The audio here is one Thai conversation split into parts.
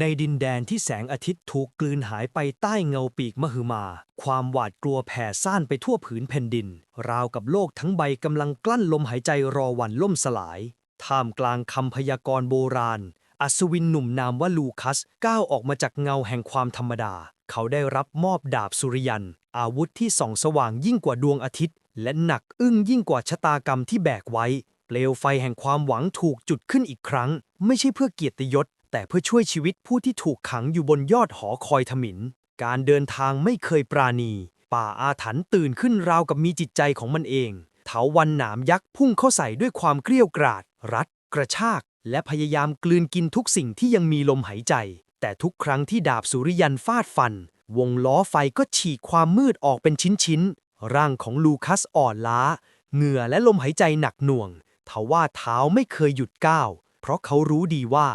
ในดินแดนที่แสงอาทิตย์ถูกกลืนหายไปใต้เงาปีกมหึมา ความหวาดกลัวแผ่ซ่านไปทั่วผืนแผ่นดิน ราวกับโลกทั้งใบกำลังกลั้นลมหายใจรอวันล่มสลาย ท่ามกลางคำพยากรณ์โบราณ อัศวินหนุ่มนามว่าลูคัสก้าวออกมาจากเงาแห่งความธรรมดา เขาได้รับมอบดาบสุริยัน อาวุธที่ส่องสว่างยิ่งกว่าดวงอาทิตย์ และหนักอึ้งยิ่งกว่าชะตากรรมที่แบกไว้ เปลวไฟแห่งความหวังถูกจุดขึ้นอีกครั้ง ไม่ใช่เพื่อเกียรติยศ แต่เพื่อช่วยชีวิตผู้ที่ถูกขังอยู่บนยอดหอคอยทมิน การเดินทางไม่เคยปราณี ป่าอาถรรพ์ตื่นขึ้นราวกับมีจิตใจของมันเอง เถาวันหนามยักษ์พุ่งเข้าใส่ด้วยความเกรี้ยวกราด รัด กระชาก และพยายามกลืนกินทุกสิ่งที่ยังมีลมหายใจ แต่ทุกครั้งที่ดาบสุริยันฟาดฟัน วงล้อไฟก็ฉีกความมืดออกเป็นชิ้นๆ ร่างของลูคัสอ่อนล้า เหงื่อและลมหายใจหนักหน่วงทว่าเท้าไม่เคยหยุดก้าว เพราะเขารู้ดีว่า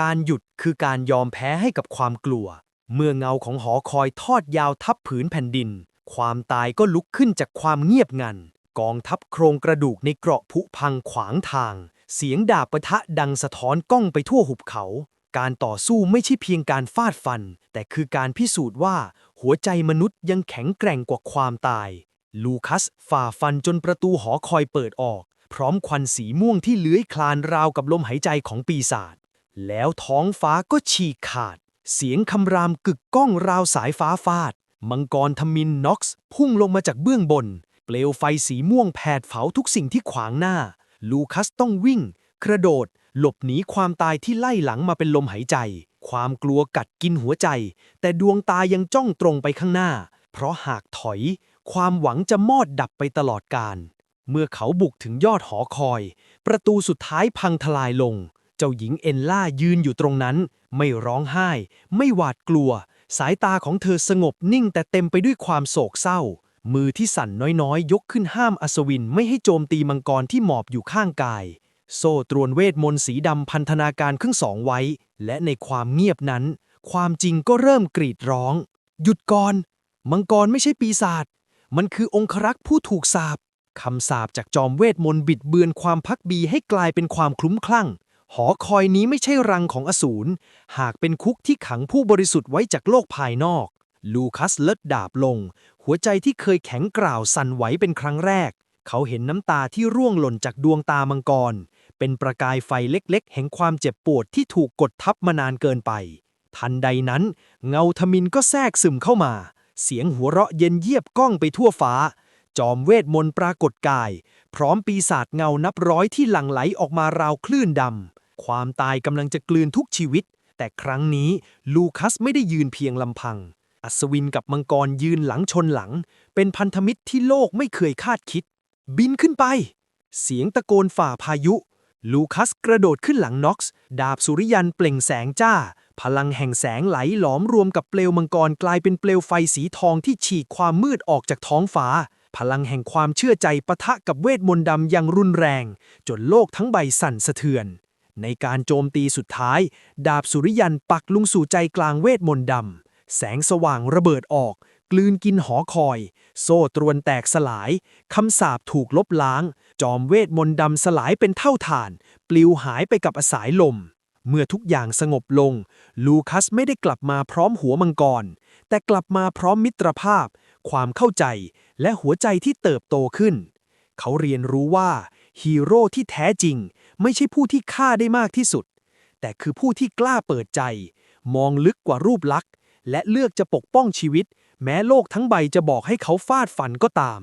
การหยุดคือการยอมแพ้ให้กับความกลัว เมื่อเงาของหอคอยทอดยาวทับผืนแผ่นดิน ความตายก็ลุกขึ้นจากความเงียบงัน กองทัพโครงกระดูกในเกราะผุพังขวางทาง เสียงดาบปะทะดังสะท้อนก้องไปทั่วหุบเขา การต่อสู้ไม่ใช่เพียงการฟาดฟัน แต่คือการพิสูจน์ว่า หัวใจมนุษย์ยังแข็งแกร่งกว่าความตาย ลูคัสฝ่าฟันจนประตูหอคอยเปิดออก พร้อมควันสีม่วงที่เลื้อยคลานราวกับลมหายใจของปีศาจ แล้วท้องฟ้าก็ฉีกขาด เสียงคำรามกึกก้องราวสายฟ้าฟาด มังกรทมินน็อกซ์พุ่งลงมาจากเบื้องบน เปลวไฟสีม่วงแผดเผาทุกสิ่งที่ขวางหน้า ลูคัสต้องวิ่ง กระโดด หลบหนีความตายที่ไล่หลังมาเป็นลมหายใจ ความกลัวกัดกินหัวใจ แต่ดวงตายังจ้องตรงไปข้างหน้า เพราะหากถอย ความหวังจะมอดดับไปตลอดกาลเมื่อเขาบุกถึงยอดหอคอย ประตูสุดท้ายพังทลายลง เจ้าหญิงเอ็นล่ายืนอยู่ตรงนั้น ไม่ร้องไห้ ไม่หวาดกลัว สายตาของเธอสงบนิ่งแต่เต็มไปด้วยความโศกเศร้า มือที่สั่นน้อยๆ ยกขึ้นห้ามอัศวินไม่ให้โจมตีมังกรที่หมอบอยู่ข้างกาย โซ่ตรวนเวทมนต์สีดำพันธนาการครึ่งสองไว้ และในความเงียบนั้น ความจริงก็เริ่มกรีดร้อง หยุดก่อน มังกรไม่ใช่ปีศาจมันคือองครักษ์ผู้ถูกสาปคำสาปจากจอมเวทมนต์บิดเบือนความพักดีให้กลายเป็นความคลุ้มคลั่ง หอคอยนี้ไม่ใช่รังของอสูร หากเป็นคุกที่ขังผู้บริสุทธิ์ไว้จากโลกภายนอก ลูคัสเลิดดาบลง หัวใจที่เคยแข็งกร้าวสั่นไหวเป็นครั้งแรก เขาเห็นน้ำตาที่ร่วงหล่นจากดวงตามังกร เป็นประกายไฟเล็กๆ แห่งความเจ็บปวดที่ถูกกดทับมานานเกินไป ทันใดนั้น เงาทมินก็แทรกซึมเข้ามา เสียงหัวเราะเย็นเยียบก้องไปทั่วฟ้าจอมเวทมนต์ปรากฏกาย พร้อมปีศาจเงานับร้อยที่หลั่งไหลออกมาราวคลื่นดำ ความตายกำลังจะกลืนทุกชีวิต แต่ครั้งนี้ลูคัสไม่ได้ยืนเพียงลำพัง อัศวินกับมังกรยืนหลังชนหลัง เป็นพันธมิตรที่โลกไม่เคยคาดคิด บินขึ้นไป เสียงตะโกนฝ่าพายุ ลูคัสกระโดดขึ้นหลังน็อกซ์ ดาบสุริยันเปล่งแสงจ้า พลังแห่งแสงไหลหลอมรวมกับเปลวมังกรกลายเป็นเปลวไฟสีทองที่ฉีกความมืดออกจากท้องฟ้าพลังแห่งความเชื่อใจปะทะกับเวทมนต์ดำอย่างรุนแรง จนโลกทั้งใบสั่นสะเทือน ในการโจมตีสุดท้าย ดาบสุริยันปักลุงสู่ใจกลางเวทมนต์ดำ แสงสว่างระเบิดออก กลืนกินหอคอย โซ่ตรวนแตกสลาย คำสาปถูกลบล้าง จอมเวทมนต์ดำสลายเป็นเท่าฐาน ปลิวหายไปกับอสายลม เมื่อทุกอย่างสงบลง ลูคัสไม่ได้กลับมาพร้อมหัวมังกร แต่กลับมาพร้อมมิตรภาพ ความเข้าใจ และหัวใจที่เติบโตขึ้น เขาเรียนรู้ว่าฮีโร่ที่แท้จริง ไม่ใช่ผู้ที่ฆ่าได้มากที่สุด แต่คือผู้ที่กล้าเปิดใจ มองลึกกว่ารูปลักษณ์ และเลือกจะปกป้องชีวิต แม้โลกทั้งใบจะบอกให้เขาฟาดฟันก็ตาม